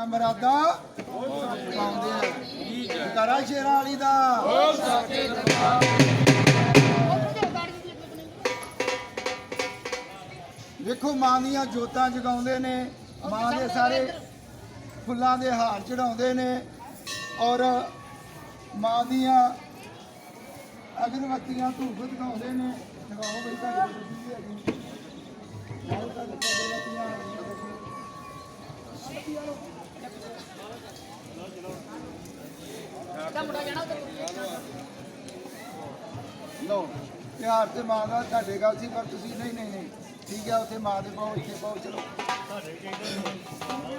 ਆ ਮਰਾਦਾ ਪਾਉਂਦੇ ਆ। ਕਰਾ ਸ਼ੇਰਾਂ ਵਾਲੀ ਦਾ। ਵੇਖੋ, ਮਾਂ ਦੀਆਂ ਜੋਤਾਂ ਜਗਾਉਂਦੇ ਨੇ। ਮਾਂ ਦੇ ਸਾਰੇ ਫੁੱਲਾਂ ਦੇ ਹਾਰ ਚੜਾਉਂਦੇ ਨੇ। ਔਰ ਮਾਂ ਦੀਆਂ ਅਗਰਬੱਤੀਆਂ ਧੂਪ ਦਿਖਾਉਂਦੇ ਨੇ। ਦਿਖਾਓ ਬਈ ਤੁਹਾਡੇ ਲੋ ਪਿਆਰ ਤੇ ਮਾਂ ਦਾ ਤੁਹਾਡੇ ਗੱਲ ਸੀ, ਪਰ ਤੁਸੀਂ ਨਹੀਂ ਨਹੀਂ ਨਹੀਂ। ਠੀਕ ਹੈ, ਉੱਥੇ ਮਾਂ ਦੇ ਪਾਓ ਇੱਥੇ ਪਾਓ ਚਲੋ।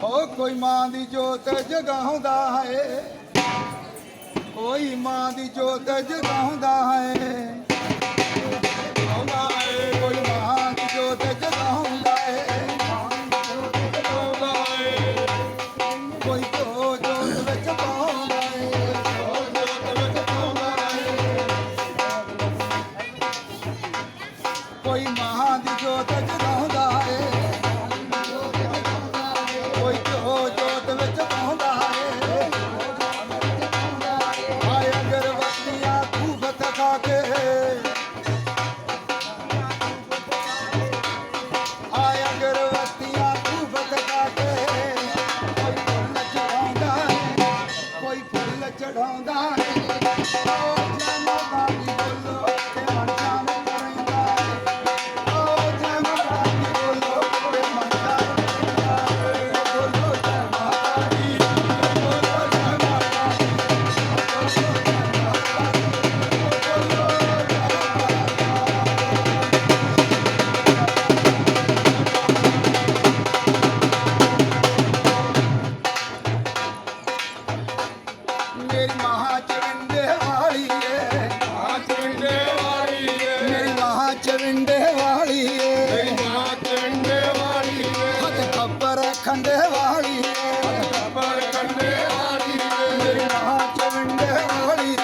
ਹੋ ਕੋਈ ਮਾਂ ਦੀ ਜੋਤ ਜਗਾਉਂਦਾ ਹੈ। ਕੋਈ ਮਾਂ ਦੀ ਜੋਤ ਜਗਾਉਂਦਾ ਹੈ। ਕੋਈ ਮਹਾਂ ਦੀ ਜੋਤ ਜਗਾਉਂਦਾ ਏ। ਕੋਈ ਜੋ ਜੋਤ ਵਿੱਚ ਪਾਉਂਦਾ ਏ। ਆਏ ਅਗਰਬੱਤੀਆਂ ਧੂਪ ਤਕਾ ਕੇ। ਆਏ ਅਗਰਬੱਤੀਆਂ ਧੂਪ ਤਕਾ ਕੇ। ਕੋਈ ਫੁੱਲ ਚੜਾਉਂਦਾ ਕੋਈ ਫੁੱਲ ਚੜਾਉਂਦਾ ਹੱਥ ਖੰਡੇ ਵਾਲੀ ਏ। ਖਬਰ ਕੰਡੇ ਵਾਲੀ ਏ ਮੇਰੀ ਮਾਂ ਚਵਿੰਡੇ ਵਾਲੀ ਏ।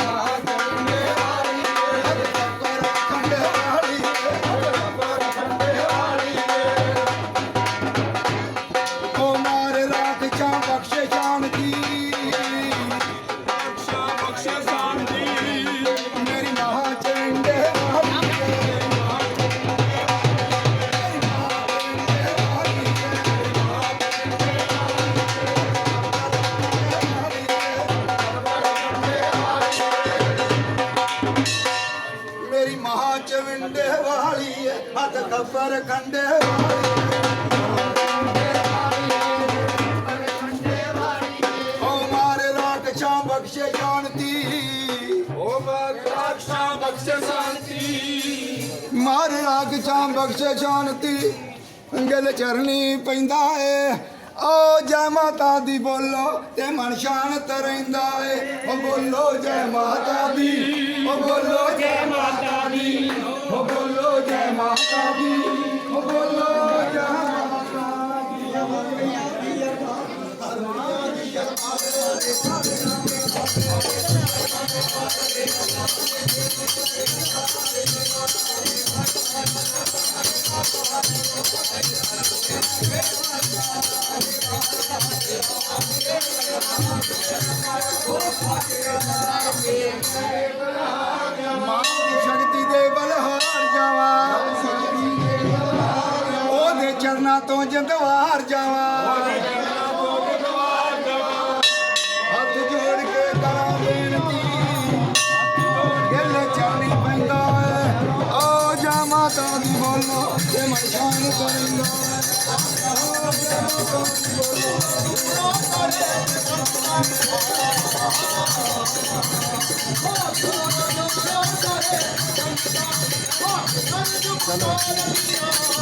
ਮਾਂ ਚੰਡੇ ਰਾਤ ਚਾਂ ਬਖਸ਼ੇ ਸ਼ਾਂਤੀ ਬਖਸ਼ਾ ਹੱਥ ਖੱਬਰ ਖੰਡੇ ਵਾਲੀ। ਓ ਮਾਰੇ ਬਖਸ਼ੇ ਸ਼ਾਂਤੀ। ਓ ਬਖਸ਼ਾ ਬਖਸ਼ੇ ਸ਼ਾਂਤੀ। ਮਾਰੇ ਰਾਗ ਚਾਂ ਬਖਸ਼ੇ ਸ਼ਾਂਤੀ। ਗਲ ਚਰਨੀ ਪੈਂਦਾ ਏ। ਓ ਜੈ ਮਾਤਾ ਦੀ ਬੋਲੋ ਤੇ ਮਨ ਸ਼ਾਂਤ ਰਹਿੰਦਾ ਏ। ਓ ਬੋਲੋ ਜੈ ਮਾਤਾ ਦੀ। ਓ ਬੋਲੋ ਜੈ ਮਾਤਾ ਦੀ। ਓ ਮਾਂ ਸ਼ਕਤੀ ਦੇ ਬਲ ਤੋਂ ਜੰਦਵਾਰ ਜਾਵਾਂ। ਹੱਥ ਜੋੜ ਕੇ ਕਰਾਂ ਬੇਨਤੀ। ਗਿੱਲੇ ਚਰਨੀ ਪੈਂਦਾ ਏ। ਓ ਜਾ ਮਾਤਾ ਦੀ ਬੋਲੋ, ਤੇ ਮੈਂ ਸ਼ਾਨ ਕਰਾਂਗਾ। ਓ ਬੋਲੋ